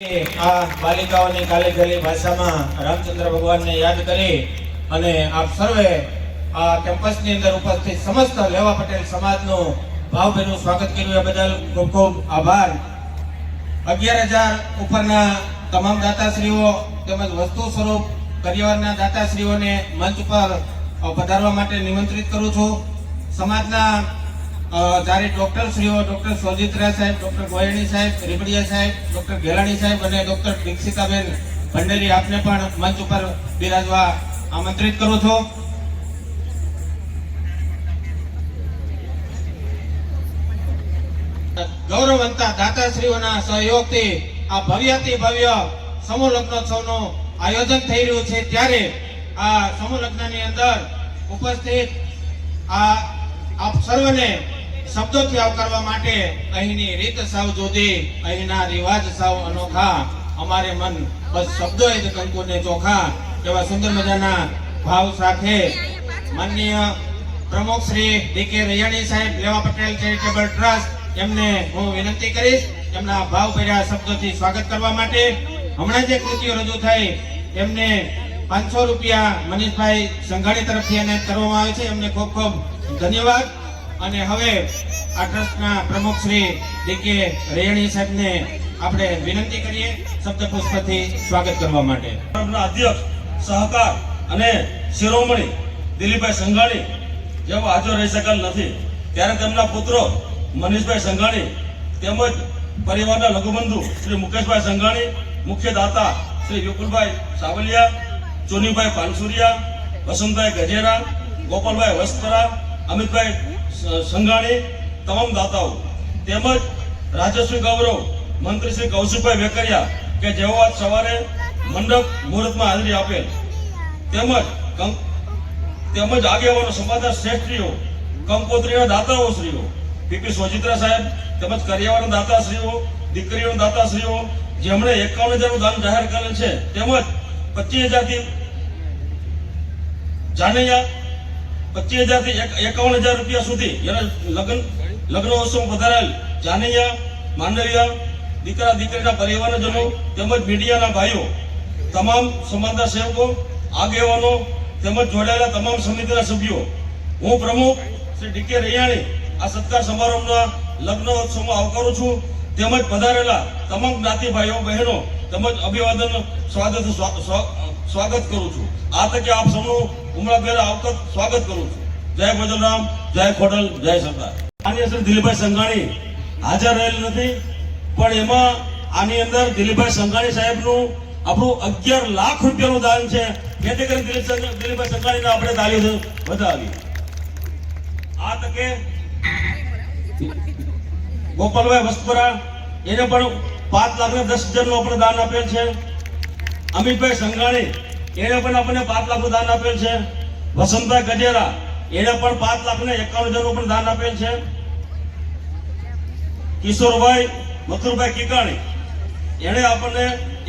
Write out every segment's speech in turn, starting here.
આ બાલિકાઓની કાલે ગયેલી ભાષામાં રામચંદ્ર ભગવાનને યાદ કરી અને આપ સર્વે આ કેમ્પસની અંદર ઉપસ્થિત સમસ્ત લેવા પટેલ સમાજનું ભાવભેરું સ્વાગત કર્યું. એ બદલ ખૂબ ખૂબ આભાર. અગિયાર હજાર ઉપરના તમામ દાતાશ્રીઓ તેમજ વસ્તુ સ્વરૂપ પરિવારના દાતાશ્રીઓને મંચ પર પધારવા માટે નિમંત્રિત કરું છું. સમાજના ચારે ડોક્ટર શ્રીઓ, ડોક્ટર સોજિત્રા સાહેબ, ડોક્ટર ગોયણી સાહેબ, રીબડિયા સાહેબ, ડોક્ટર ગેલાણી સાહેબ અને ડોક્ટર દીક્ષિતાબેન ભંડેરી આપને પણ મંચ ઉપર બિરાજવા આમંત્રિત કરું છું. ગૌરવંતા દાતાશ્રીઓના સહયોગથી આ ભવ્યથી ભવ્ય સમૂહ લગ્નોત્સવનું આયોજન થઈ રહ્યું છે. ત્યારે આ સમૂહ લગ્નની અંદર ઉપસ્થિત આ આપ સર્વને શબ્દોથી કરવા માટે અહીંની રીત સાવ જુદી અહીંના રિવાજ સાવ અનોખા. અમારે મન બસ શબ્દો એ કંકુને ચોખા એવા સુંદર મજાના ભાવ સાથે માનનીય પ્રમુખ શ્રી ડી કે રૈયાણી સાહેબ, લેવા પટેલ ચેરિટેબલ ટ્રસ્ટ, એમને હું વિનંતી કરીશ એમના ભાવ ભર્યા શબ્દોથી સ્વાગત કરવા માટે. હમણાં જે કૃતિઓ રજૂ થઈ, એમને પાંચસો રૂપિયા મનીષભાઈ સંઘાણી તરફથી એને કરવામાં આવે છે. એમને ખૂબ ખૂબ ધન્યવાદ. અને હવે આ ટ્રસ્ટના પ્રમુખ શ્રી ડીકે રેણી સાહેબને આપણે વિનંતી કરીએ શબ્દ પુષ્પથી સ્વાગત કરવા માટે. અધ્યક્ષ, સહકાર અને શિરોમણી દિલીપભાઈ સંઘાણી જેઓ હાજર રહી શકેલ નથી. ત્યારે તેમના પુત્રો મનીષભાઈ સંઘાણી તેમજ પરિવારના લઘુબંધુ શ્રી મુકેશભાઈ સંઘાણી, મુખ્ય દાતા શ્રી વિપુલભાઈ સાવલિયા, ચોનીભાઈ પાનસુરિયા, વસંતભાઈ ગજેરા, ગોપાલભાઈ વસ્ત્રા, અમિતભાઈ સંઘાણી તમામ દાતાઓ તેમજ રાજસ્વી ગૌરવ, મંત્રી શ્રી કૌશિકભાઈ વેકરિયા કે જેઓ આજ સવારે મંડપ મુહૂર્તમાં હાજરી આપેલ. તેમજ તેમજ આગેવાનો સમાધાન શ્રેષ્ઠીઓ, કંકોત્રીના દાતાઓ શ્રીઓ પીપી સોજિત્રા સાહેબ, તેમજ કરિયાવાના દાતાશ્રીઓ, દીકરીઓના દાતાશ્રીઓ, જેમણે એકાવન હજારનું દાન જાહેર કરેલ છે. તેમજ પચીસ હજારથી જાનૈયા પચીસ હજારથી એકાવન હજાર રૂપિયા સુધી. એના લગ્ન લગ્નોત્સવ વધારેલ. જાનૈયા, માંડવિયા, દીકરા, દીકરીના પરિવારજનો તેમજ મીડિયાના ભાઈઓ, તમામ સમાજના સેવકો, આગેવાનો, તેમજ જોડાયેલા તમામ સમિતિના સભ્યો. હું પ્રમુખ શ્રી ડીકે રૈયાણી આ સત્કાર સમારંભના લગ્નોત્સવમાં આવકારું છું. તેમજ પધારેલા તમામ જ્ઞાતિ ભાઈઓ, બહેનો, તેમજ અભિવાદન સ્વાગત સ્વા- સ્વા- સ્વાગત કરું છું. આ તકે આપ સૌનું ઉમળાભેર આવકત સ્વાગત કરું છું. જય ભજનરામ જય ખોડલ, જય સરદાર. આની શ્રી દિલીપભાઈ સંઘાણી હાજર રહેલ નથી, પણ એમાં આની અંદર દિલીપભાઈ સંઘાણી સાહેબનું આપણું અગિયાર લાખ રૂપિયાનું દાન છે. જેથી કરીને દિલીપ દિલીપભાઈ સંઘાણીને આપણે તાલીઓ વધાવી આ તકે ગોપાલભાઈ વસ્તુરા, એને પણ પાંચ લાખ ને દસ હજારનું આપણે દાન આપેલ છે. અમિતભાઈ સંઘાણી, એને પણ આપણને પાંચ લાખનું દાન આપેલ છે. વસંતભાઈ ગજેરા, એને પણ પાંચ લાખ ને એકાવન હજારનું પણ દાન આપેલ છે. કિશોરભાઈ, મથુરભાઈ કિકાણી, એને આપણને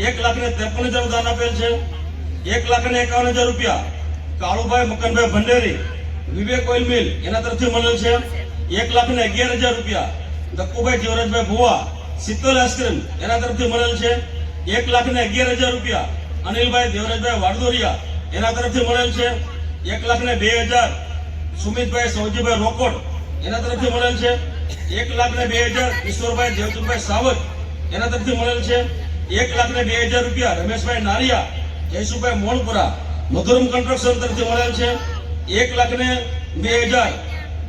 એક લાખ ને ત્રેપન હજારનું દાન આપેલ છે. એક લાખ ને એકાવન હજાર રૂપિયા કાળુભાઈ મકનભાઈ ભંડેરી, વિવેક ઓઇલ મિલ એના તરફથી મળેલ છે. એક લાખ ને અગિયાર હજાર રૂપિયા દક્કુભાઈ જીવરાજભાઈ ભુવા સિત્તોલ આઈસ્ક્રીમ એના તરફથી મળેલ છે. એક લાખ ને અગિયાર હજાર રૂપિયા. અનિલભાઈ દેવરાજભાઈ વાડદોરિયા, એના તરફથી મળેલ છે. એક લાખ ને બે હજાર. સુમિતભાઈ સૌજીભાઈ રોકોડ, એના તરફથી મળેલ છે. એક લાખ ને બે હજાર. કિશોરભાઈ દેવચંદભાઈ સાવત, એના તરફથી મળેલ છે. એક લાખ ને બે હજાર રૂપિયા. રમેશભાઈ નારિયા જયસુભાઈ મોણપુરા, મધુરમ કન્સ્ટ્રક્શન તરફથી મળેલ છે. એક લાખ ને બે હજાર.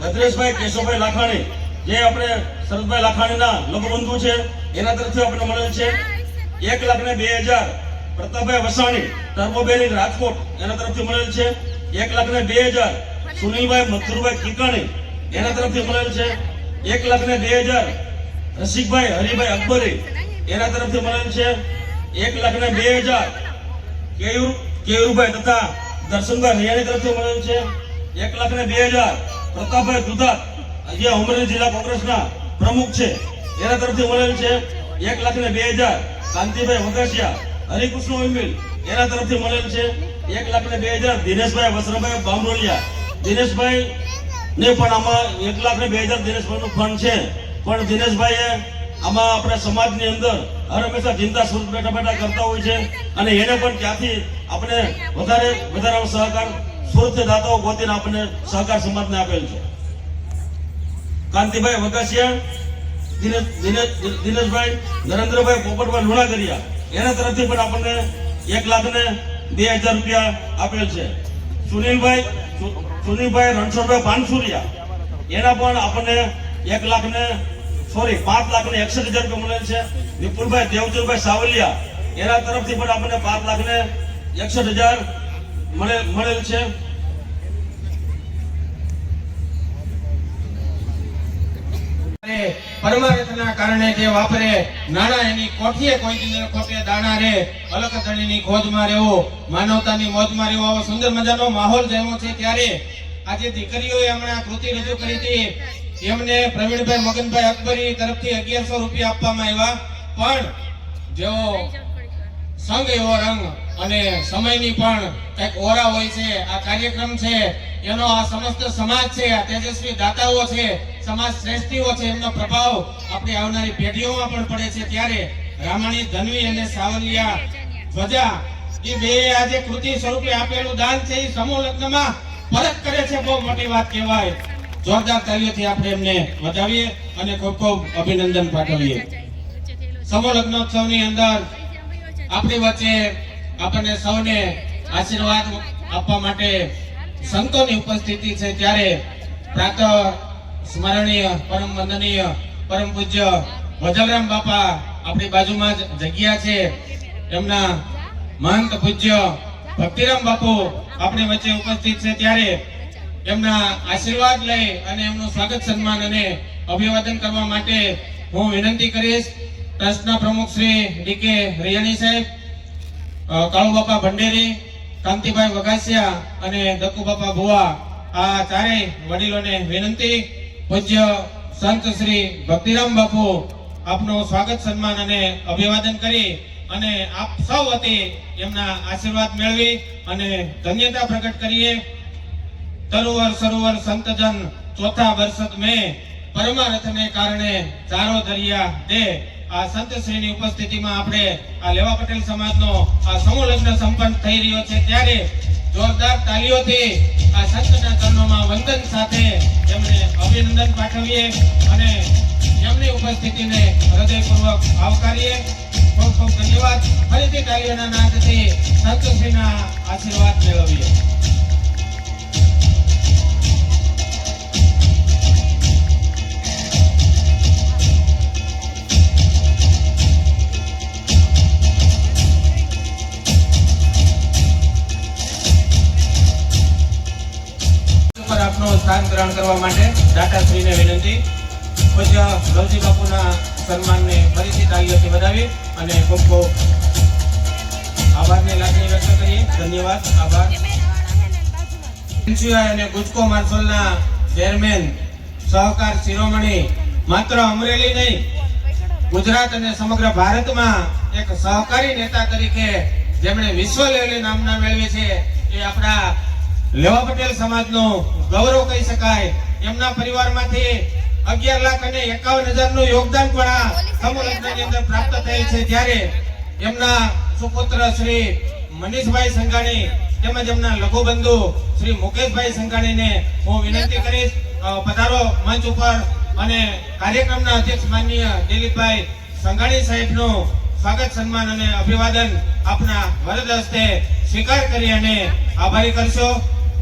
ભદ્રેશભાઈ કેશવભાઈ લાખાણી, જે આપણે શરદભાઈ લાખાણીના લઘુબંધુ છે, એના તરફથી આપણે મળેલ છે. એક લાખ ને બે હજાર. પ્રતાપભાઈ વસાણી ટર્મોબેલી રાજકોટ, એના તરફથી મળેલ છે. એક લાખ ને બે હજાર. સુનિલભાઈ મથુરભાઈ કિકાણી, એના તરફથી મળેલ છે. એક લાખ ને બે હજાર. રસિકભાઈ હરિભાઈ અકબરી, એના તરફથી મળેલ છે. એક લાખ ને બે હજાર. કેયુર, કેયુરભાઈ તથા દર્શનભાઈ રૈયાની તરફથી મળેલ છે. એક લાખ ને બે હજાર. પ્રતાપભાઈ દુધાત જે અમરેલી જિલ્લા કોંગ્રેસના પ્રમુખ છે. એના તરફથી મળેલ છે. એક લાખ ને બે હજાર. કાંતિભાઈ વગાસિયા, હરિકૃષ્ણ ઉમિલ એના તરફથી મળેલ છે એક લાખ ને બે હજાર. દિનેશભાઈ વસરાભાઈ બામરોલિયા. દિનેશભાઈ ને પણ આમાં એક લાખ ને બે હજાર દિનેશભાઈ નું ફંડ છે. પણ દિનેશભાઈએ આમાં આપણે સમાજની અંદર હર હંમેશા ચિંતા સુરત બેઠા બેઠા કરતા હોય છે અને એને પણ ત્યાંથી આપણે વધારે વધારે સહકાર સુરત દાતાઓ ગોતીને આપણે સહકાર સમાજને આપેલ છે. કાંતિભાઈ વગાસિયા દિનેશ દિનેશ, દિનેશભાઈ, નરેન્દ્રભાઈ પોપટભાઈ લુણાગરિયા, એના તરફથી પણ આપણને એક લાખ ને બે હજાર રૂપિયા આપેલ છે. સુનિલભાઈ સુનિલભાઈ રણછોડભાઈ પાનસુરિયા, એના પણ આપણને એક લાખ ને સોરી, પાંચ લાખ ને એકસઠ હજાર રૂપિયા મળેલ છે. વિપુલભાઈ, દેવચંદભાઈ સાવલિયા, એના તરફથી પણ આપણને પાંચ લાખ ને એકસઠ હજાર મળેલ છે. પરમાર્થના કારણે જે વાપરે નાણા એની કોઠીએ કોઈ દિન ખોટે દાણા રે અલગ ધણીની ખોજમાં રહેવો, માનવતાની મોજમાં રહેવો, આવો સુંદર મજાનો માહોલ જેવો છે ત્યારે આજે દીકરીઓએ હમણાં કૃતિ રજૂ કરી હતી. એમને પ્રવીણભાઈ, મગનભાઈ અકબરી તરફથી અગિયારસો રૂપિયા આપવામાં આવ્યા. પણ જેઓ સંગ એવો રંગ અને સમયની પણ કંઈક ઓરા હોય છે આ કાર્યક્રમ છે એનો આ સમસ્ત સમાજ છે આ તેજસ્વી દાતાઓ છે સમાજ શ્રેષ્ઠીઓ છે એમનો પ્રભાવ આપણી આવનારી પેઢીઓમાં પણ પડે છે ત્યારે રામાણી ધનવી અને સાવલિયા ધ્વજા એ બે આજે કૃતિ સ્વરૂપે આપેલું દાન છે એ સમૂહ લગ્નમાં પરત કરે છે બહુ મોટી વાત કહેવાય. જોરદાર તાલીઓથી આપણે એમને વધાવીએ અને ખૂબ ખૂબ અભિનંદન પાઠવીએ. સમૂહ લગ્નોત્સવની અંદર આપણી વચ્ચે આપણને સૌને આશીર્વાદ આપવા માટે સંતોની ઉપસ્થિતિ છે ત્યારે પ્રાત સ્મરણીય, પરમ વંદનીય, પરમ પૂજ્ય વજલરામ બાપા આપણી બાજુમાં જ જગ્યા છે. એમના મહંત પૂજ્ય ભક્તિરામ બાપુ આપણી વચ્ચે ઉપસ્થિત છે ત્યારે એમના આશીર્વાદ લઈ અને એમનું સ્વાગત સન્માન અને અભિવાદન કરવા માટે હું વિનંતી કરીશ. ટ્રસ્ટના પ્રમુખ શ્રી ડીકે રિયાણી સાહેબ અ, કાળુબાપા ભંડેરી કાંતિભાઈ વઘાસિયા અને દક્કુબાપા ભુવા આ ચારેય વડીલોને વિનંતી. પૂજ્ય સંત શ્રી ભક્તિરામ બાપુ આપનું સ્વાગત સન્માન અને અભિવાદન કરી અને આપ સૌ વતી એમના આશીર્વાદ મેળવી અને ધન્યતા પ્રગટ કરીએ. તરુવર સરોવર સંતજન ચોથા વર્ષત મેં પરમારથને કારણે ચારો દરિયા દે. આ સંત શ્રીની ઉપસ્થિતિમાં આપણે આ લેવા પટેલ સમાજનો આ સમૂહ લગ્ન સંપન્ન થઈ રહ્યો છે. ત્યારે જોરદાર તાલીઓથી આ સંતના ચરણોમાં વંદન સાથે એમને અભિનંદન પાઠવીએ અને એમની ઉપસ્થિતિને હૃદયપૂર્વક આવકારીએ. ખૂબ ખૂબ ધન્યવાદ. ફરીથી તાલીઓના નાદથી સંતશ્રીના આશીર્વાદ મેળવીએ. ગ્રહણ કરવા માટે દાતાશ્રીને વિનંતી. પૂજ્ય લવજી બાપુના સન્માનને ફરીથી તાલીઓથી વધાવી અને ખૂબ ખૂબ આભારની લાગણી વ્યક્ત કરીએ. ધન્યવાદ, આભાર. એનસીઆઈ અને ગુજકો માર્શલના ચેરમેન સહકાર શિરોમણી, માત્ર અમરેલી નહીં, ગુજરાત અને સમગ્ર ભારતમાં એક સહકારી નેતા તરીકે જેમણે વિશ્વ લેવલે નામના મેળવી છે, એ આપણા લેવા પટેલ સમાજનો ગૌરવ કહી શકાય. એમના પરિવારમાંથી અગિયાર લાખ અને એકાવન હજારનું યોગદાન પણ આ સમૂહ અંદર પ્રાપ્ત થયેલ છે. ત્યારે એમના સુપુત્ર શ્રી મનીષભાઈ સંઘાણી તેમજ એમના લઘુબંધુ શ્રી મુકેશભાઈ સંઘાણીને હું વિનંતી કરીશ પધારો મંચ ઉપર અને કાર્યક્રમના અધ્યક્ષ માનનીય દિલીપભાઈ સંઘાણી સાહેબનું સ્વાગત, સન્માન અને અભિવાદન આપના વરદ હસ્તે સ્વીકાર કરી અને આભારી કરશો.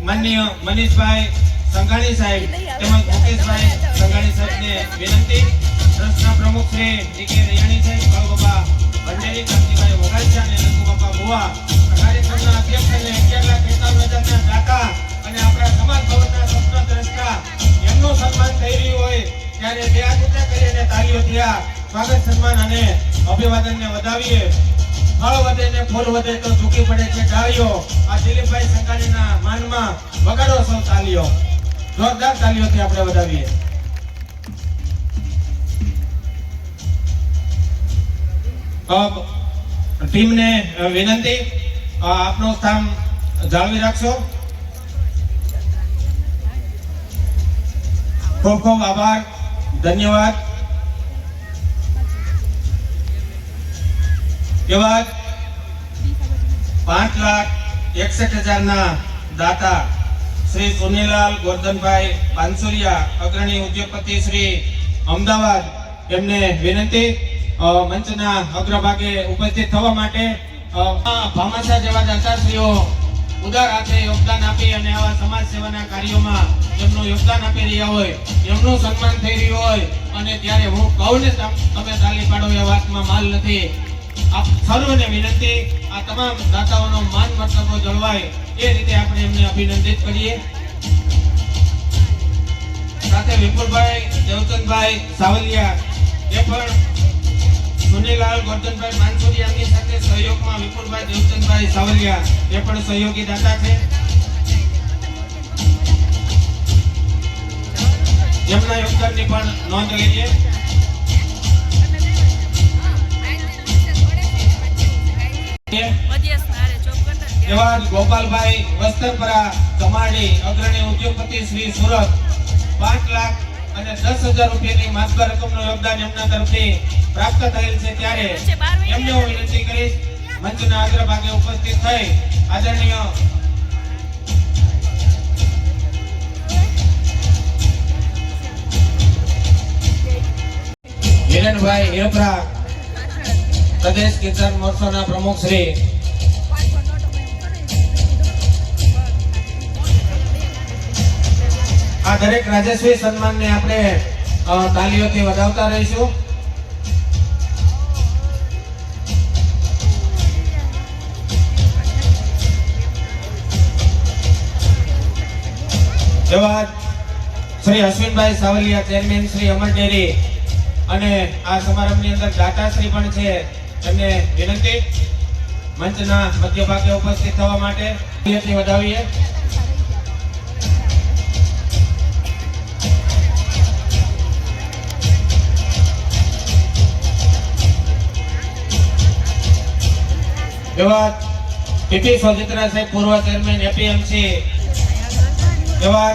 માનનીય મનીષભાઈ સંઘાણી સાહેબ તેમજ મુકેશભાઈ સંઘાણી સાહેબને વિનંતી. ટ્રસ્ટના પ્રમુખ શ્રી ડીકે રૈયાણી સાહેબ કાળુબાબા ભંડેરી, કાંતિભાઈ વઘાચા અને નંદુબાપા ભુવા કાર્યક્રમના અધ્યક્ષને અગિયાર લાખ એકાવન દાતા અને આપણા સમાજ ભવનના સ્વપ્ન દ્રષ્ટા એમનું સન્માન થઈ રહ્યું હોય ત્યારે બે હાથ ઊંચા તાળીઓથી આ સ્વાગત, સન્માન અને અભિવાદનને વધાવીએ. ફળ વધે ને ફૂલ વધે તો ઝૂકી પડે છે ડાળીઓ. આ દિલીપભાઈ સંઘાણીના માનમાં વગાડો સૌ તાલીઓ. જોરદાર તાલીઓથી આપણે વધાવીએ. ટીમને વિનંતી આપનો સ્થાન જાળવી રાખશો. ખૂબ ખૂબ આભાર, ધન્યવાદ. જ પાંચ લાખ એકસઠ હજારના દાતા શ્રી સુનીલાલ ગોરધનભાઈ પાનસુરિયા અગ્રણી ઉદ્યોગપતિ શ્રી અમદાવાદ. એમને વિનંતી મંચના અગ્રભાગે ઉપસ્થિત થવા માટે ભામાશા જેવા દાતાશ્રીઓ ઉદાર હાથે યોગદાન આપી અને આવા સમાજ સેવાના કાર્યોમાં એમનું યોગદાન આપી રહ્યા હોય, એમનું સન્માન થઈ રહ્યું હોય, અને ત્યારે હું કહું ને તમે તાલી પાડો એ વાતમાં માલ નથી. સર્વને વિનંતી, આ તમામ દાતાઓનો માન મતલબો જળવાય, એ રીતે આપણે એમને અભિનંદિત કરીએ. સાથે વિપુલભાઈ, દેવચંદભાઈ, સાવલિયા, એ પણ સુનીલાલ ગોરધનભાઈ માનસુરિયાની સાથે સહયોગમાં વિપુલભાઈ, દેવચંદભાઈ, સાવલિયા, એ પણ સહયોગી દાતા છે. એમના યોગદાનની પણ નોંધ લઈએ. એવા ગોપાલભાઈ વસ્તરપરા ચમાડી અગ્રણી ઉદ્યોગપતિ શ્રી સુરત પાંચ લાખ અને દસ હજાર રૂપિયાની માસ્ટર રકમનું યોગદાન એમના તરફથી પ્રાપ્ત થયેલ છે ત્યારે એમને હું વિનંતી કરીશ મંચના અગ્રભાગે ઉપસ્થિત થઈ આદરણીય હિરણભાઈ હિરપરા પ્રદેશ કિસાન મોરચાના પ્રમુખ શ્રી આ દરેક રાજસ્વી સન્માનને આપણે તાલીઓથી વધાવતા રહીશું. શ્રી અશ્વિનભાઈ સાવલિયા ચેરમેન શ્રી અમર ડેરી અને આ સમારંભની અંદર દાતાશ્રી પણ છે. એમને વિનંતી મંચના મધ્ય ભાગે ઉપસ્થિત થવા માટે વધાવીએ. એવા પીપી સોજિત્રા સાહેબ પૂર્વ ચેરમેન, એપીએમસી. એવા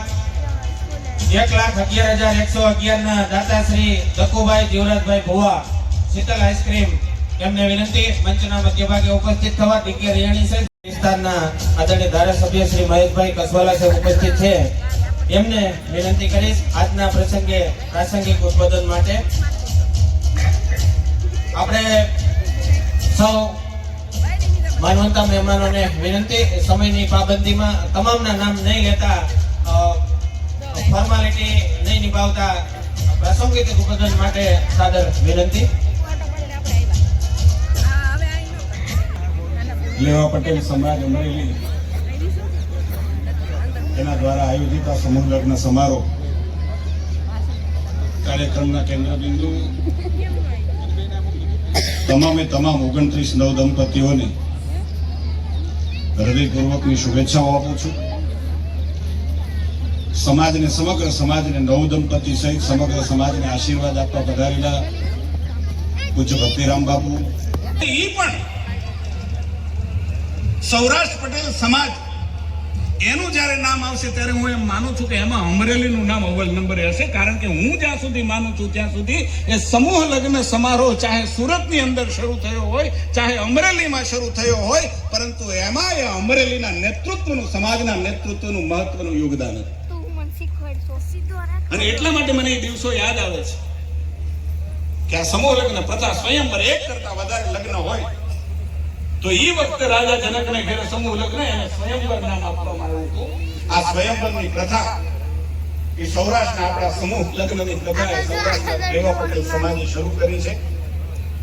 એક લાખ અગિયાર હજાર એકસો અગિયાર ના દાતાશ્રી દકુભાઈ જીવરાજભાઈ ભુવા, શીતલ આઈસ્ક્રીમ. એમને વિનંતી મંચના મધ્ય ભાગે ઉપસ્થિત થવા ડીકે રિયાણી સહિત વિસ્તારના આદરણીય ધારાસભ્ય શ્રી મહેશભાઈ કસવાલા સાહેબ ઉપસ્થિત છે. એમને વિનંતી કરીશ આજના પ્રસંગે પ્રાસંગિક ઉદબોધન માટે. આપણે સૌ માનવંતા મહેમાનોને વિનંતી સમયની પાબંદીમાં તમામના નામ નહીં લેતા ફોર્માલિટી નહીં નિભાવતા પ્રાસંગિક ઉદબોધન માટે સાદર વિનંતી. લેવા પટેલ સમાજ અમરેલી. એના દ્વારા આયોજિત આ સમૂહ લગ્ન સમારોહ. કાર્યક્રમના કેન્દ્રબિંદુ. તમામે તમામ ઓગણત્રીસ નવ દંપતીઓને હૃદયપૂર્વકની શુભેચ્છાઓ આપું છું. સમાજને, સમગ્ર સમાજને નવ દંપતી સહિત સમગ્ર સમાજને આશીર્વાદ આપવા પધારેલા પૂજ્ય ભક્તિરામ બાપુ. એ પણ સૌરાષ્ટ્ર પટેલ સમાજ એનું જ્યારે નામ આવશે ત્યારે હું એમ માનું છું કે એમાં અમરેલીનું નામ અવ્વલ નંબરે હશે કારણ કે હું જ્યાં સુધી માનું છું ત્યાં સુધી એ સમૂહ લગ્ન સમારોહ ચાહે સુરતની અંદર શરૂ થયો હોય ચાહે અમરેલીમાં શરૂ થયો હોય પરંતુ એમાં એ અમરેલીના નેતૃત્વનું સમાજના નેતૃત્વનું મહત્વનું યોગદાન હતું. અને એટલા માટે મને એ દિવસો યાદ આવે છે કે આ સમૂહ લગ્ન પ્રથા સ્વયંવર એક કરતા વધારે લગ્ન હોય. તો એ વખતે રાજા જનકને ઘરે સમૂહ લગ્ન એને સ્વયંવર નામ આપવામાં આવ્યું હતું. આ સ્વયંવરની પ્રથા એ સૌરાષ્ટ્રના આપણા સમૂહ લગ્નની પ્રથા સૌરાષ્ટ્રના દેવા પટેલ સમાજે શરૂ કરી છે.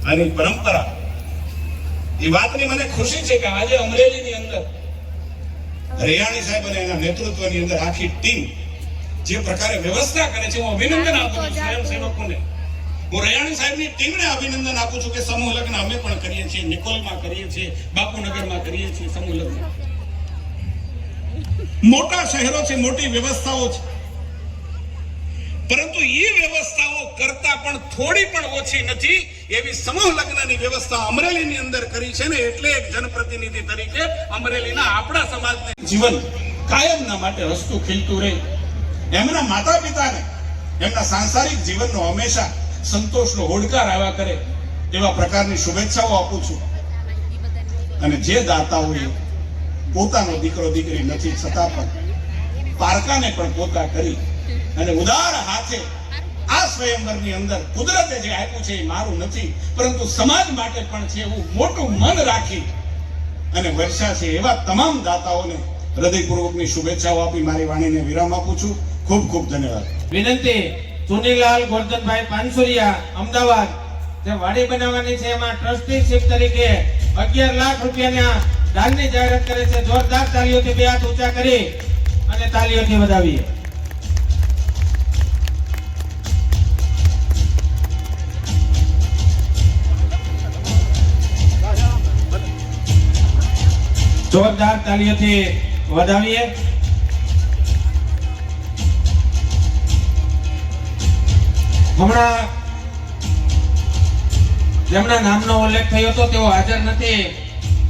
આની પરંપરા. એ વાતની મને ખુશી છે કે આજે અમરેલીની અંદર હરિયાણી સાહેબ અને એના નેતૃત્વની અંદર આખી ટીમ જે પ્રકારે વ્યવસ્થા કરે છે હું અભિનંદન આપું છું સ્વયંસેવકોને. હું રયાણી સાહેબની ટીમને અભિનંદન આપું છું કે સમૂહ લગ્ન અમે પણ કરીએ છીએ, નિકોલમાં કરીએ છીએ, બાપુનગરમાં કરીએ છીએ, સમૂહ લગ્ન. મોટા શહેરો છે, મોટી વ્યવસ્થાઓ છે. પરંતુ એ વ્યવસ્થાઓ કરતા પણ થોડી પણ ઓછી નથી એવી સમૂહ લગ્નની વ્યવસ્થા અમરેલીની અંદર કરી છે ને એટલે એક જનપ્રતિનિધિ તરીકે અમરેલીના આપણા સમાજને જીવન કાયમના માટે હસતું ખીલતું રહે. એમના માતા પિતાને એમના સાંસારિક જીવનનો હંમેશા સંતોષનો હોડકાર આવ્યા કરે એવા પ્રકારની શુભેચ્છાઓ આપું છું. અને જે દાતાઓએ પોતાનો દીકરો દીકરી નથી, છતાં પણ પારકાને પણ પોતા કરી અને ઉદાર હાથે આ સ્વયંવરની અંદર કુદરતે જે આપ્યું છે એ મારું નથી, પરંતુ સમાજ માટે પણ છે એવું મોટું મન રાખી અને વર્ષા છે એવા તમામ દાતાઓને હૃદયપૂર્વકની શુભેચ્છાઓ આપી મારી વાણીને વિરામ આપું છું. ખૂબ ખૂબ ધન્યવાદ. વિનંતી ચુનીલાલ ગોરધનભાઈ પાનસુરિયા, અમદાવાદ. જે વાડી બનાવવાની છે એમાં ટ્રસ્ટીશીપ તરીકે અગિયાર લાખ રૂપિયાના દાનની જાહેરાત કરે છે. જોરદાર તાલીઓથી બે હાથ ઊંચા કરી અને તાલીઓથી વધાવીએ. જોરદાર તાલીઓથી વધાવીએ. હમણાં જેમના નામનો ઉલ્લેખ થયો હતો, તેઓ હાજર નથી.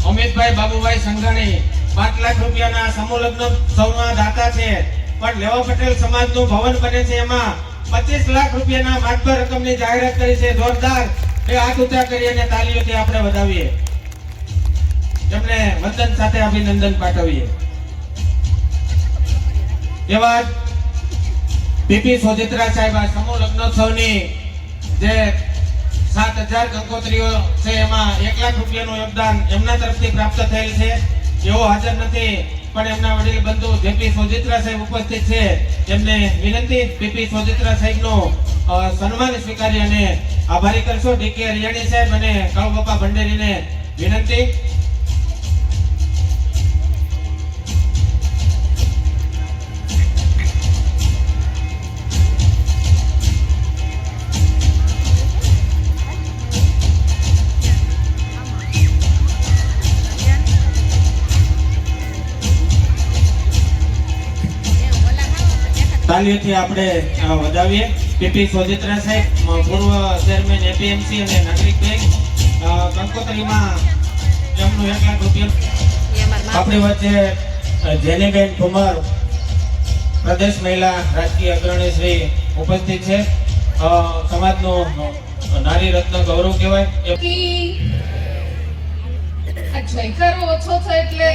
અમિતભાઈ બાબુભાઈ સંઘાણી પાંચ લાખ રૂપિયાના સમૂહલગ્ન સૌના દાતા છે. પણ લેવા પટેલ સમાજનું ભવન બને છે એમાં પચીસ લાખ રૂપિયાના માતબર રકમની જાહેરાત કરી છે. જોરદાર એ હાથ ઊંચા કરી અને તાલીઓથી આપણે વધાવીએ. એમને વંદન સાથે અભિનંદન પાઠવીએ. એવા પીપી સોજિત્રા સાહેબ આ સમૂહ લગ્નોત્સવની જે સાત હજાર કંકોત્રીઓ છે, એમાં એક લાખ રૂપિયાનું યોગદાન એમના તરફથી પ્રાપ્ત થયેલ છે. એવો હાજર નથી, પણ એમના વડીલ બંધુ જેપી સોજિત્રા સાહેબ ઉપસ્થિત છે, એમને વિનંતી પીપી સોજિત્રા સાહેબનું સન્માન સ્વીકારી અને આભારી કરશો. ડીકે હરિયાણી સાહેબ અને કાળુબાપા ભંડેરીને વિનંતી. તાલીઓથી આપણે વધાવીએ. પીપી સોજિત્રા સાહેબ પૂર્વ ચેરમેન એપીએમસી અને નાગરિક બેંક. કંકોત્રીમાં એમનું એક લાખ રૂપિયા. આપણી વચ્ચે જેનીબેન કુમાર પ્રદેશ મહિલા રાજકીય અગ્રણી શ્રી ઉપસ્થિત છે. સમાજનો નારી રત્ન ગૌરવ કહેવાય. જયકારો ઓછો છે એટલે